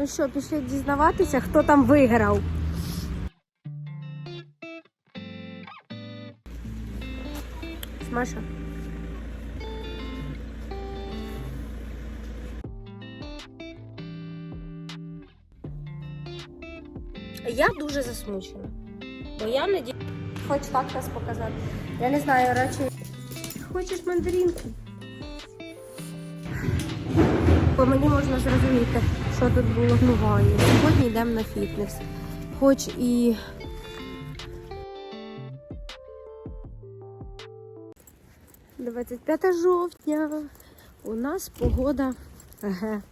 Ну що, пішли дізнаватися, хто там виграв. Маша. Я дуже засмучена. Бо я наді... Хоч так нас показати. Я не знаю, радше. Хочеш мандаринки? По мені можна зрозуміти, що тут було в гнуває. Сьогодні йдемо на фітнес. Хоч і. «25 жовтня. У нас погода. Еге.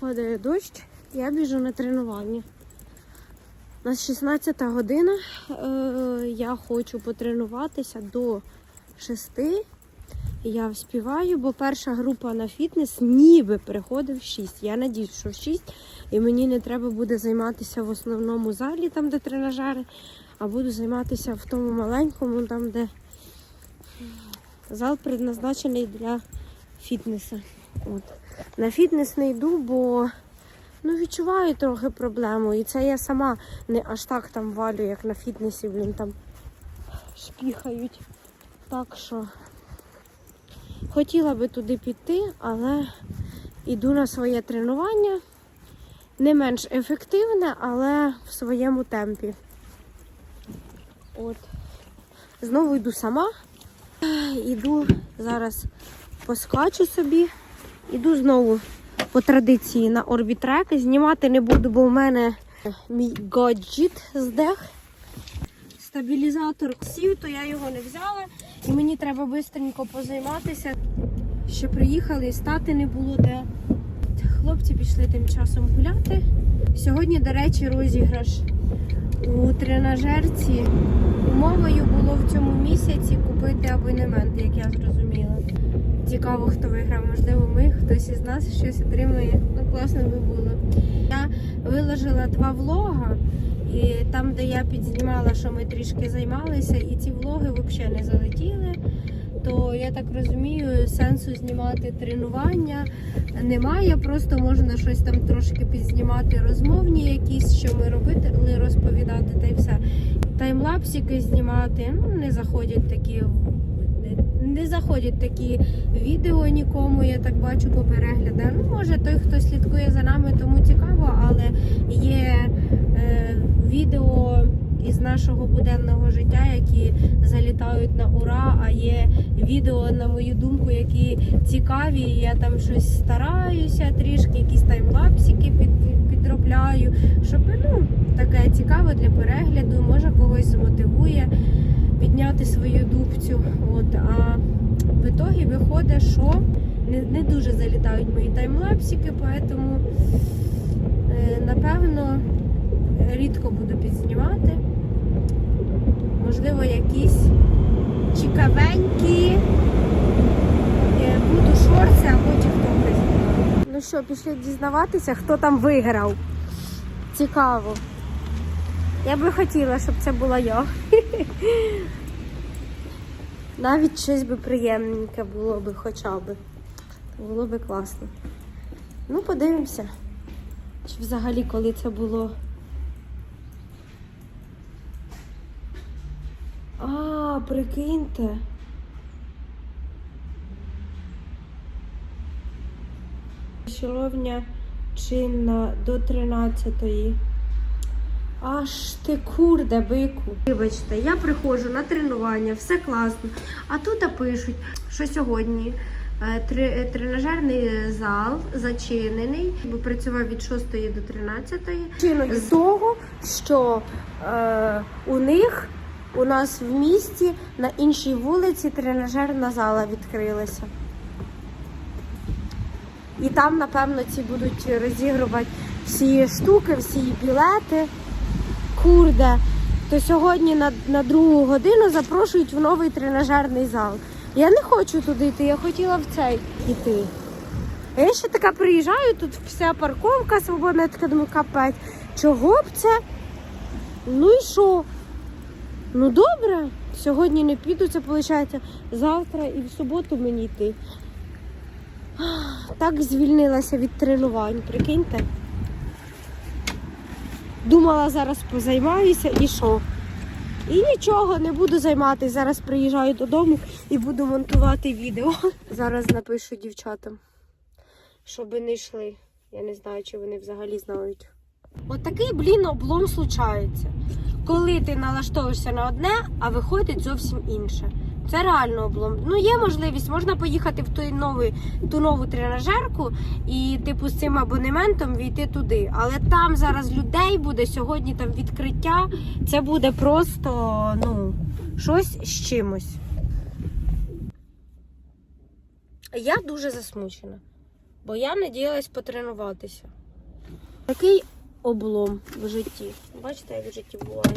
Падає дощ, я біжу на тренування. У нас 16 година. Е, я хочу потренуватися до 6. Я вспіваю, бо перша група на фітнес ніби приходить в 6. Я надіюсь, що в 6. І мені не треба буде займатися в основному залі, там де тренажери, а буду займатися в тому маленькому, там, де зал предназначений для фітнесу. От. На фітнес не йду, бо ну, відчуваю трохи проблему. І це я сама не аж так там валю, як на фітнесі, блін, там шпіхають. Так що хотіла би туди піти, але йду на своє тренування. Не менш ефективне, але в своєму темпі. От. Знову йду сама. Іду зараз поскачу собі. Іду знову по традиції на орбітрек. Знімати не буду, бо в мене мій гаджет здех. Стабілізатор сів, то я його не взяла. І мені треба швидко позайматися. Ще приїхали, стати не було де. Хлопці пішли тим часом гуляти. Сьогодні, до речі, розіграш у тренажерці. Умовою було в цьому місяці купити абонемент, як я зрозуміла. Цікаво, хто виграв. Можливо, ми, хтось із нас щось отримує. Ну, класно би було. Я виложила два влога, і там, де я підзнімала, що ми трішки займалися, і ці влоги взагалі не залетіли. То я так розумію, сенсу знімати тренування немає. Просто можна щось там трошки підзнімати розмовні, якісь, що ми робили, розповідати, та й все. Таймлапсики знімати, ну не заходять такі. Не заходять такі відео нікому, я так бачу по переглядах. Ну, може, той, хто слідкує за нами, тому цікаво, але є е, відео із нашого буденного життя, які залітають на ура, а є відео, на мою думку, які цікаві. Я там щось стараюся трішки, якісь таймлапсики під, підробляю, щоб ну, таке цікаве для перегляду, може когось замотивує підняти свою дубцю. От, а в ітогі виходить, що не, не дуже залітають мої таймлапсики, тому е, напевно рідко буду підзнімати. Можливо, якісь цікавенькі е, буду шорти або тіктоки знімати. Ну що, пішли дізнаватися, хто там виграв. Цікаво. Я би хотіла, щоб це була я. Навіть щось би приємненьке було би хоча б. Було би класно. Ну, подивимося. Чи взагалі коли це було. А, прикиньте. Силовня чинна до 13-ї. Аж ти курде, бику. Вибачте, я приходжу на тренування, все класно. А тут пишуть, що сьогодні е, е, тренажерний зал зачинений, бо працював від 6 до 13. Причиною того, що е, у них у нас в місті на іншій вулиці тренажерна зала відкрилася. І там, напевно, ці будуть розігрувати всі штуки, всі білети. Курде. То сьогодні на, на другу годину запрошують в новий тренажерний зал. Я не хочу туди йти, я хотіла в цей йти. А я ще така приїжджаю, тут вся парковка свободна, я така думаю, капець. Чого б це? Ну і що? Ну добре, сьогодні не піду, це виходить завтра і в суботу мені йти. Так звільнилася від тренувань, прикиньте. Думала, зараз позаймаюся і що? І нічого, не буду займатися. Зараз приїжджаю додому і буду монтувати відео. Зараз напишу дівчатам, щоб не йшли. Я не знаю, чи вони взагалі знають. Отакий, блін, облом случається. Коли ти налаштовуєшся на одне, а виходить зовсім інше. Це реально облом. Ну, є можливість, можна поїхати в той новий, ту нову тренажерку і, типу, з цим абонементом війти туди. Але там зараз людей буде, сьогодні там відкриття. Це буде просто, ну, щось з чимось. Я дуже засмучена, бо я надіялась потренуватися. Такий облом в житті. Бачите, як в житті буває.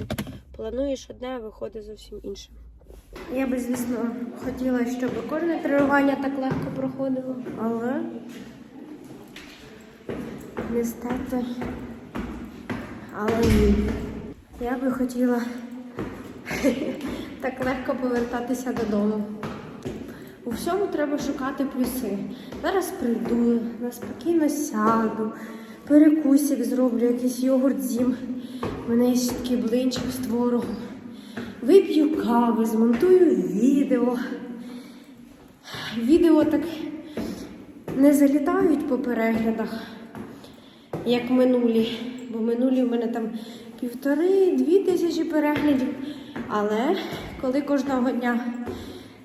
Плануєш одне, а виходить зовсім інше. Я би, звісно, хотіла, щоб кожне тренування так легко проходило, але нестати. Але ні. Я би хотіла так легко повертатися додому. У всьому треба шукати плюси. Зараз прийду, на спокійно сяду, перекусик зроблю, якийсь йогурт з'їм. У мене є ще такий блинчик з творогом. Вип'ю каву, змонтую відео. Відео так не залітають по переглядах, як минулі. Бо минулі в мене там півтори-дві тисячі переглядів. Але коли кожного дня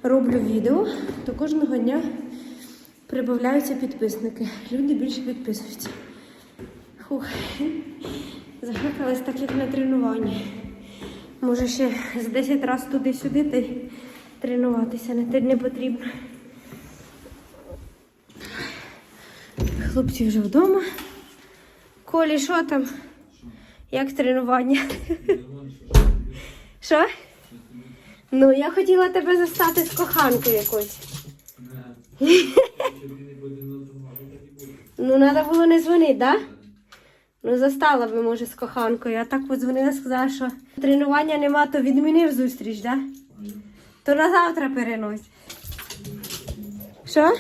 роблю відео, то кожного дня прибавляються підписники. Люди більше підписуються. Фух. Захекалась так, як на тренуванні. Може ще з 10 разів туди-сюди та й тренуватися не, не потрібно. Хлопці вже вдома. Колі, що там? Як тренування? Що? Ну, я хотіла тебе застати з коханкою якось. Ну, треба було не дзвонити, так? Ну, застала би, може, з коханкою. А так подзвонила, сказала, що тренування нема, то відмінив зустріч? Да? То на завтра перенось. Що?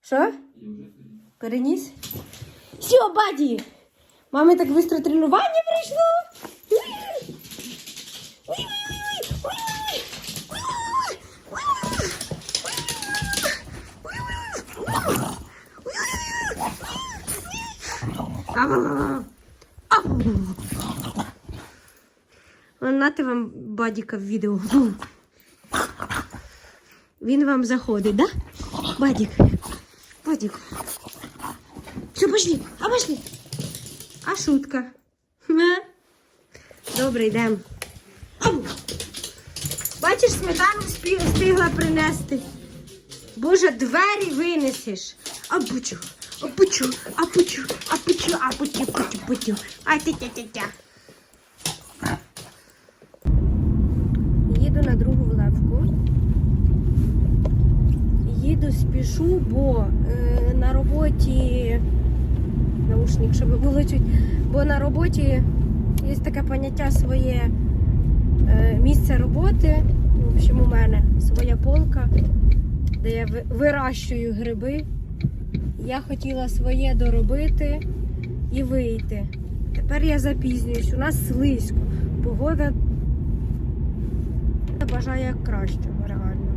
Що? Переніс? Все, баді! Мами так швидко тренування пройшло. Нате вам бадіка в відео. Він вам заходить, да? Бадік. Бадік. Все, пошли, а пошли. А шутка. Добре, йдемо. Бачиш, сметану встигла принести. Боже, двері винесеш. А бучу, а бучу, а бучу, а бучу, а тя тя Їду на другу вилевку. Їду, спішу, бо е, на роботі наушник, щоб було чуть. Бо на роботі є таке поняття своє е, місце роботи. В общем, у мене своя полка, де я ви- вирощую гриби. Я хотіла своє доробити і вийти. Тепер я запізнююсь. У нас слизько. Погода бажає як кращого, реально.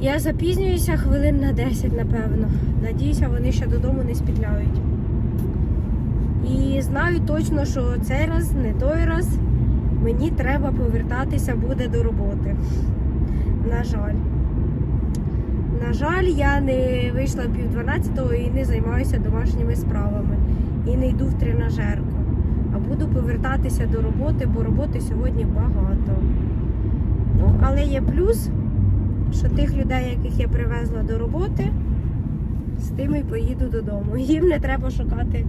Я запізнююся хвилин на 10, напевно. Надіюся, вони ще додому не спітляють. І знаю точно, що цей раз, не той раз, мені треба повертатися буде до роботи. На жаль. На жаль, я не вийшла пів дванадцятого і не займаюся домашніми справами. І не йду в тренажерку. А буду повертатися до роботи, бо роботи сьогодні багато. Ну, але є плюс, що тих людей, яких я привезла до роботи, з тими поїду додому. Їм не треба шукати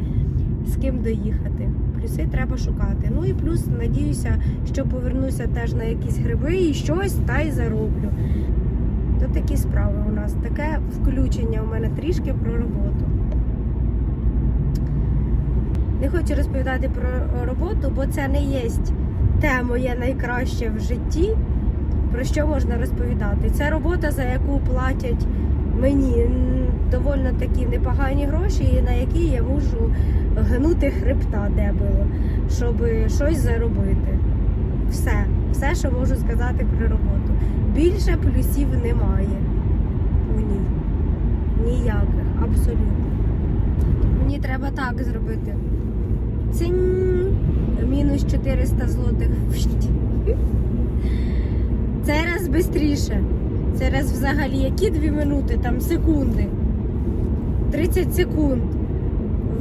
з ким доїхати. Плюси треба шукати. Ну і плюс надіюся, що повернуся теж на якісь гриби і щось та й зароблю. То такі справи у нас. Таке включення у мене трішки про роботу. Не хочу розповідати про роботу, бо це не є те моє найкраще в житті, про що можна розповідати. Це робота, за яку платять мені доволі такі непогані гроші, і на які я можу гнути хребта дебило, щоб щось заробити. Все, все, що можу сказати про роботу. Більше плюсів немає. У ній. Ніяких, абсолютно. Мені треба так зробити. Цинь. Мінус 400 злотих. Це раз швидше. Це раз взагалі які дві минути, там секунди. 30 секунд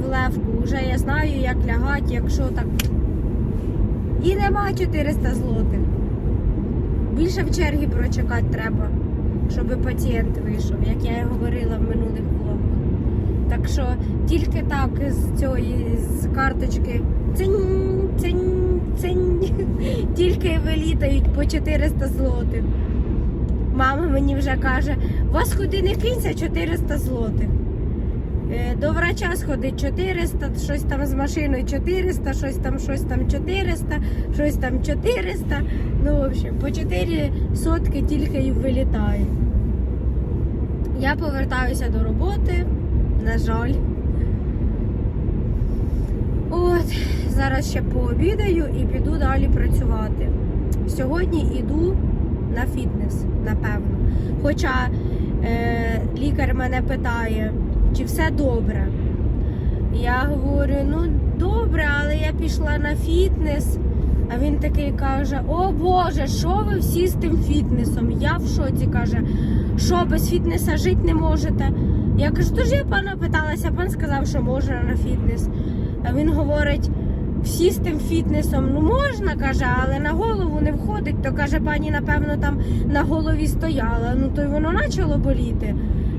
в левку. Вже я знаю, як лягати, якщо так. І нема 400 злотих. Більше в чергі прочекати треба, щоб пацієнт вийшов, як я і говорила в минулих влогах. Так що тільки так з цієї з карточки цинь, цинь, цинь, тільки вилітають по 400 злотих. Мама мені вже каже, у вас ходи не кинься 400 злотих. Е, До врача сходить 400, щось там з машиною 400, щось там, щось там 400, щось там 400. Ну, в общем, по 4 сотки тільки і вилітає. Я повертаюся до роботи, на жаль. От, зараз ще пообідаю і піду далі працювати. Сьогодні йду на фітнес, напевно. Хоча е, лікар мене питає, чи все добре. Я говорю, ну добре, але я пішла на фітнес. А він такий каже: О Боже, що ви всі з тим фітнесом? Я в шоці каже, що без фітнеса жити не можете. Я кажу, то ж я пана питалася, пан сказав, що можна на фітнес. А він говорить, всі з тим фітнесом, ну можна, каже, але на голову не входить. То каже, пані, напевно, там на голові стояла. Ну то й воно почало боліти.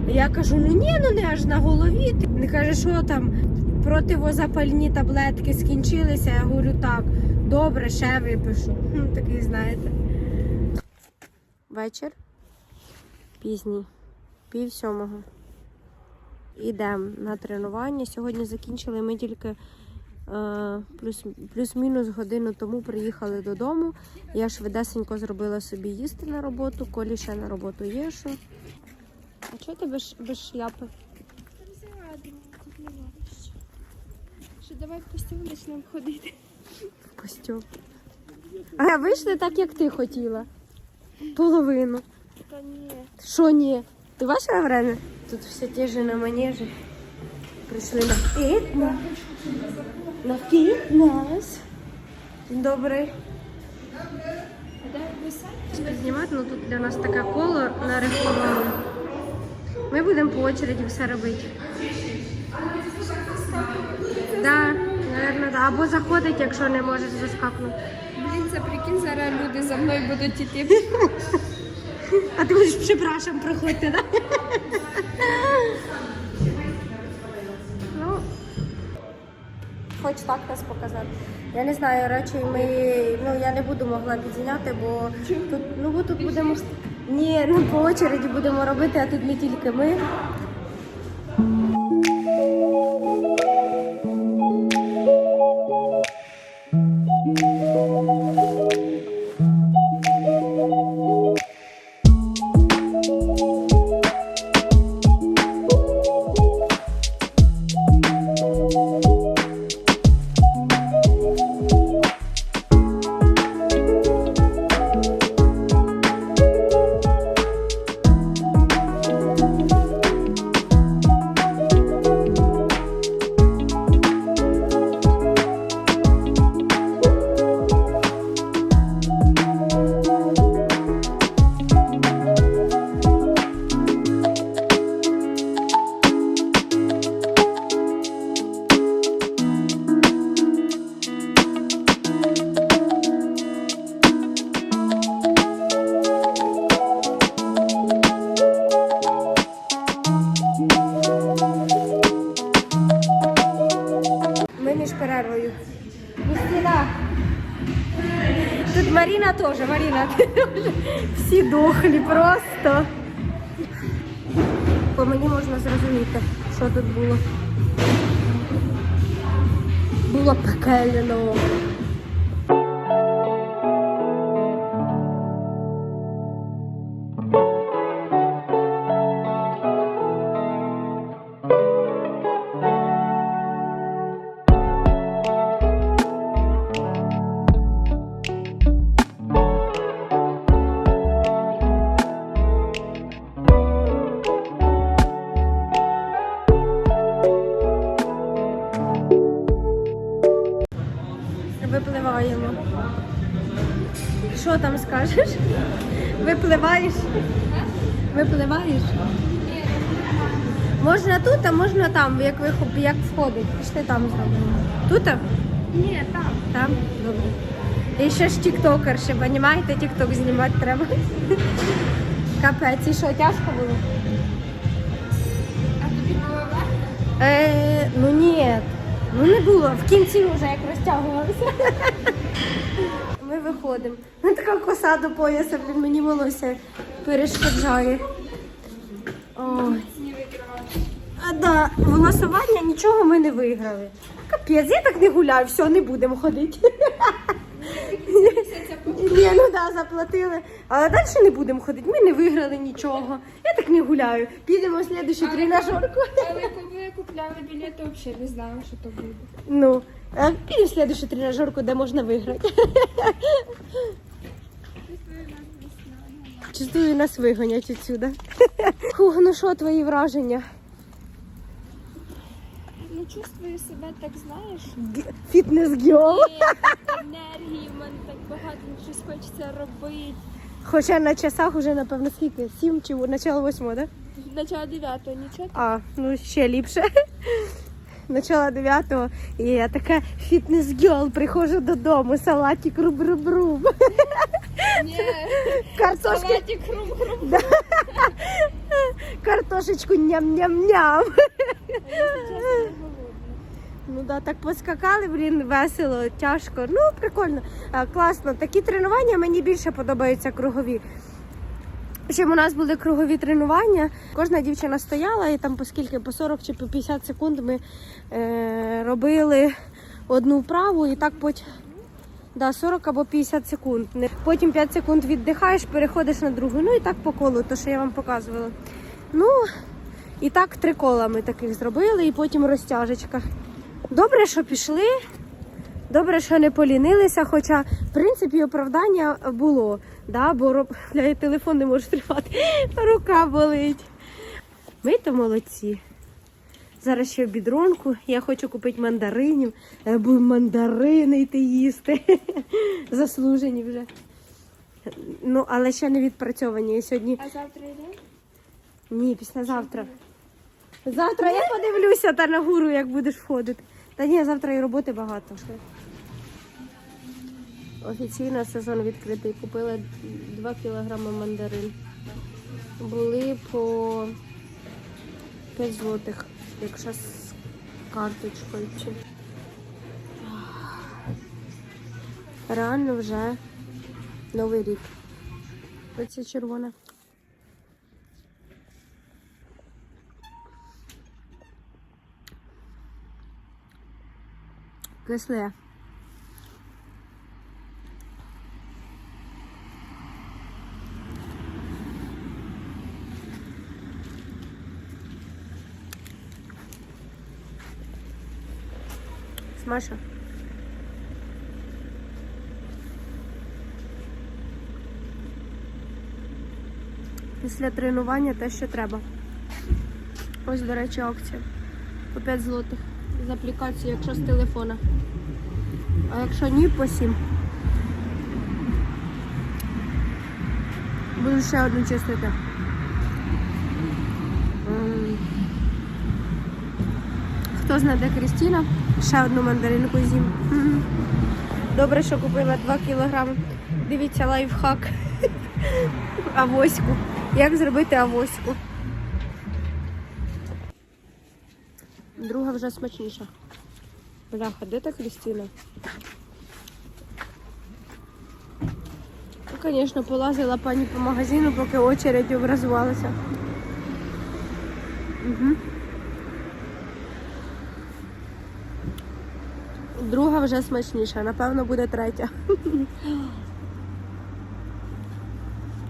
Я кажу, ну ні, ну не аж на голові. Не каже, що там противозапальні таблетки скінчилися. Я говорю, так, добре, ще випишу. Хм, Такий, знаєте. Вечір. Пізній. Пів сьомого. Ідемо на тренування. Сьогодні закінчили ми тільки е, плюс, плюс-мінус годину тому приїхали додому. Я швидесенько зробила собі їсти на роботу, колі ще на роботу є що. А чого ти без, без шляпи? Що давай в костюм почнемо ходити. Костюм. А вийшли так, як ти хотіла. Половину. Та ні. Що ні? Ти бачила время? Тут все ті ж на манежі. Прийшли на фітнес. На фітнес. Добрий. Де ви самі? Знімати, ну тут для нас таке коло нарихтували. Ми будемо по очереді все робити. Да, наверное, да. Або заходить, якщо не можеш заскакнути. Блін, це прикинь, зараз люди за мною будуть іти. А ти будеш припрашем проходити, да? ну, хоч так нас показати. Я не знаю, речі ми, ну я не буду могла підзняти, бо тут, ну бо тут будемо. Ні, ну по очереді будемо робити, а тут не тільки ми. Теж, Маріна. ти теж. Всі дохлі просто. По мені можна зрозуміти, що тут було. Було пекельно. Випливаємо. Що там скажеш? Випливаєш? Випливаєш? Можна тут, а можна там, як, ви, як входить. Пішли там зробимо. Тут? Ні, там. Там? Добре. І ще ж тіктокер, ще, понімаєте, тікток знімати треба. Капець, і що, тяжко було? А тобі було легко? Е, ну ні, ну не було. В кінці вже як розтягувалося. Ми виходимо. Ну така коса до пояса, блін, мені волосся перешкоджає. Ой. А да, голосування нічого ми не виграли. Капець, я так не гуляю, все, не будемо ходити. Ні, ну да, заплатили. Але далі не будемо ходити. Ми не виграли нічого. Я так не гуляю. Підемо в слідущу тренажерку. Але коли купляли білети, взагалі не знала, що то буде. Ну, а підемо в слідущу тренажерку, де можна виграти. Чувствую, нас вигонять відсюди. Фух, ну що твої враження? Ну, чувствую себе так, знаєш. Фітнес-гіол. Енергії, в мене так багато, щось хочеться робити. Хоча на часах уже, напевно, скільки? Сім чи начало восьмого, так? Да? Начало 9 нічого. А, ну ще ліпше. Начало дев'ятого. І я така фітнес-гіол, приходжу додому, салатик руб-руб-руб. Ні, Картошки, салатик хрум-хрум. картошечку ням-ням-ням. А я чесно не голодна. Ну да, так поскакали, блін, весело, тяжко. Ну, прикольно, класно. Такі тренування мені більше подобаються кругові. Чим у нас були кругові тренування, кожна дівчина стояла і там по скільки, по 40 чи по 50 секунд ми е, робили одну вправу і так потім. Да, 40 або 50 секунд. Потім 5 секунд віддихаєш, переходиш на другу. Ну і так по колу, то що я вам показувала. Ну, і так три кола ми таких зробили, і потім розтяжечка. Добре, що пішли. Добре, що не полінилися, хоча, в принципі, оправдання було, да? бо роб- я телефон не можу тримати, рука болить. Ми то молодці. Зараз ще бідронку. Я хочу купити мандаринів. Е, Будемо мандарини йти їсти. Заслужені вже. Ну, але ще не відпрацьовані. Я сьогодні А завтра йде? ні, післязавтра. Завтра я подивлюся та на гуру, як будеш входити. Та ні, завтра і роботи багато. Офіційно сезон відкритий. Купила 2 кілограми мандарин. Були по 5 злотих, якщо з карточкою. Реально вже новий рік. Оце червона. Кисле. Смаша. Після тренування те, що треба. Ось, до речі, акція. По 5 злотих з аплікації, якщо з телефона. А якщо ні, по 7. Буду ще одну чистити. Хто знає, де Крістіна? Ще одну мандаринку з'їм. Добре, що купила 2 кілограми. Дивіться лайфхак. Авоську. Як зробити авоську? Вже смачніша. Бляха, де та Крістіна? Ну, звісно, полазила пані по магазину, поки очередь образувалася. Угу. Друга вже смачніша, напевно, буде третя.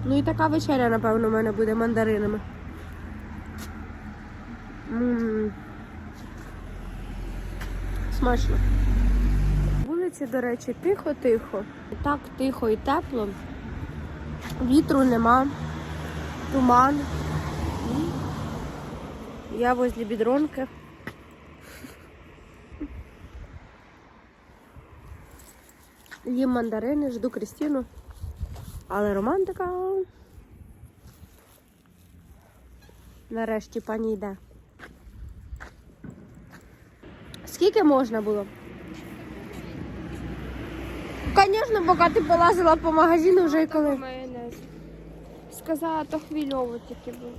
Ну і така вечеря, напевно, у мене буде мандаринами. М. Смачно. Вулиці, до речі, тихо-тихо. Так тихо і тепло. Вітру нема, туман. Я возле бідронки. Їм мандарини, жду Крістіну. Але романтика. Нарешті пані йде. Скільки можна було? Звісно, поки ти полазила по магазину вже і коли. Майонез. Сказала, то хвильово тільки був.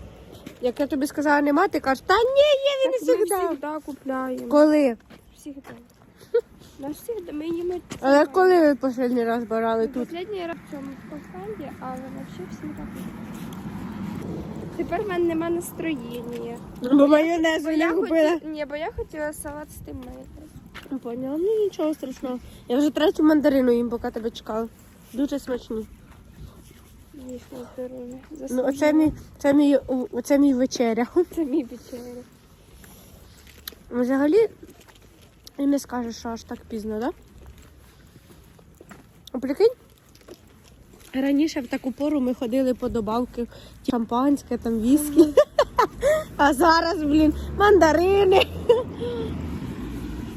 Як я тобі сказала, нема, ти кажеш, та ні, є він Так ми завжди. завжди купляємо. Коли? Всегда. На всегда. Ми їмо. Але коли ви останній раз брали тут? Последній раз в цьому компанії, але взагалі всегда. Тепер в мене нема настроєння. Бо майонезу не купила. ні, бо я хотіла салат з тим майонезом. Поняла, ну нічого страшного. Я вже третю мандарину їм, поки тебе чекала. Дуже смачні. Ну, оце мій, це мій, оце мій вечеря. Це мій вечеря. Взагалі, і не скажеш, що аж так пізно, так? Да? Прикинь? Раніше в таку пору ми ходили по добавки шампанське, там віскі. А зараз, блін, мандарини.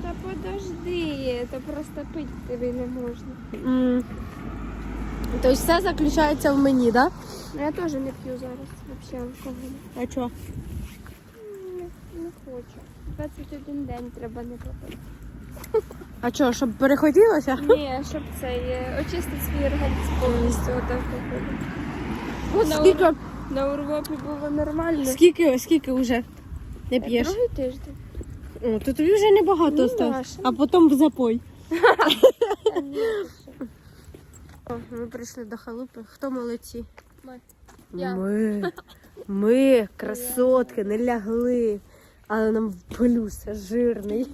Та подожди, то просто пити тобі не можна. М. Тобто все заключається в мені, так? Ну я теж не п'ю зараз взагалі алкоголь. Да? А чого? Не, не хочу. 21 день треба не попити. А чого, щоб перехотілося? Ні, щоб це е, очистити свій організм повністю алкоголю. Бо на, Скільки, на Урвопі було нормально. скільки, скільки вже не п'єш? Другий тиждень. О, то тобі вже небагато Ну, осталось. А потім в запой. Що. О, ми прийшли до халупи. Хто молодці? Ми. Я. Ми. Ми, красотки, не лягли. Але нам плюс жирний.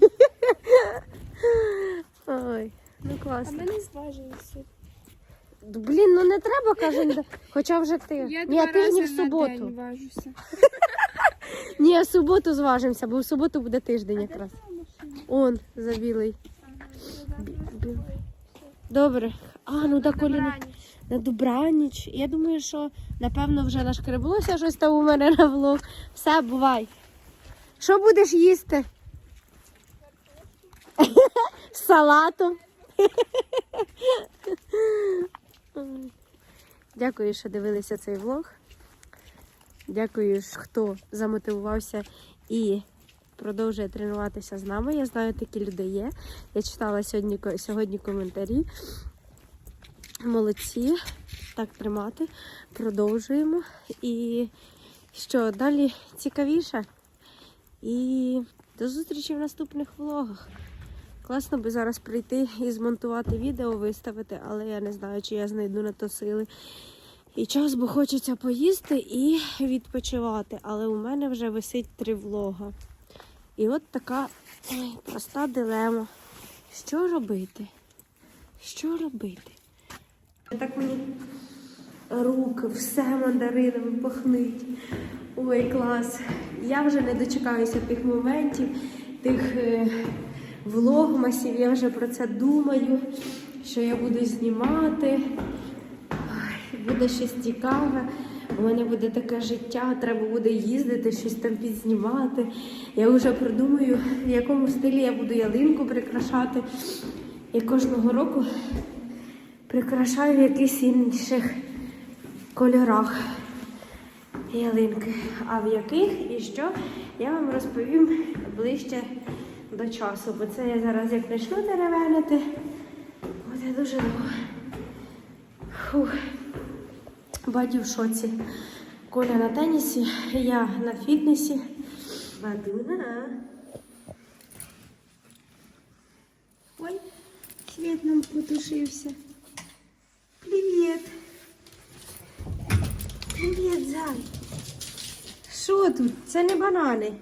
Ой, ну А ми не зважилися. Блін, ну не треба кожен. Хоча вже ти. Я Ні, два тижні рази в на суботу. день важуся. Ні, в суботу зважимося, бо в суботу буде тиждень якраз. Он за білий. бі- Добре. А, ну так Коліна. На добраніч. Я думаю, що напевно вже нашкреблося щось там у мене на влог. Все, бувай. Що будеш їсти? Салатом. Дякую, що дивилися цей влог. Дякую, хто замотивувався і продовжує тренуватися з нами. Я знаю, такі люди є. Я читала сьогодні, сьогодні коментарі. Молодці. Так тримати. Продовжуємо. І що, далі цікавіше. І до зустрічі в наступних влогах. Класно би зараз прийти і змонтувати відео, виставити, але я не знаю, чи я знайду на то сили. І час, бо хочеться поїсти і відпочивати. Але у мене вже висить три влога. І от така ой, проста дилема. Що робити? Що робити? Так мені руки, все мандаринами пахнуть. Ой, клас. Я вже не дочекаюся тих моментів, тих е, влогмасів. Я вже про це думаю, що я буду знімати. Буде щось цікаве. У мене буде таке життя, треба буде їздити, щось там підзнімати. Я вже придумаю, в якому стилі я буду ялинку прикрашати. І кожного року прикрашаю в якихось інших кольорах ялинки. А в яких і що, я вам розповім ближче до часу. Бо це я зараз як почну деревенити, буде дуже довго. Фух. Баді в шоці. Коля на тенісі, я на фітнесі. Бадуна. Ой, світ нам потушився. Привіт. Привіт, зай. Що тут? Це не банани.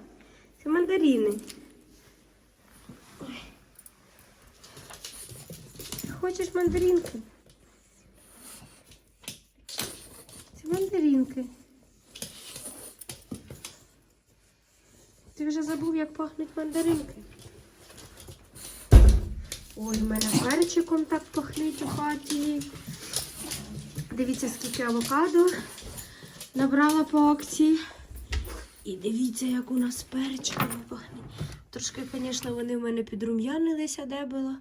Це мандарини. Хочеш мандаринки? Це мандаринки. Ти вже забув, як пахнуть мандаринки. Ой, в мене перчиком так пахнуть у хаті. Дивіться, скільки авокадо набрала по акції. І дивіться, як у нас перчиком пахне. Трошки, звісно, вони в мене підрум'янилися, де було.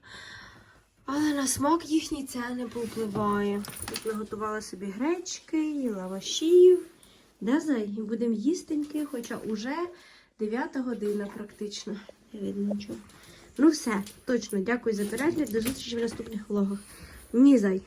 Але на смак їхній це не повпливає. Тут наготувала собі гречки і лавашів. Да, зай? І будемо їстеньки, хоча уже 9 година практично. Не видно нічого. Ну все, точно, дякую за перегляд. До зустрічі в наступних влогах. Ні, зай.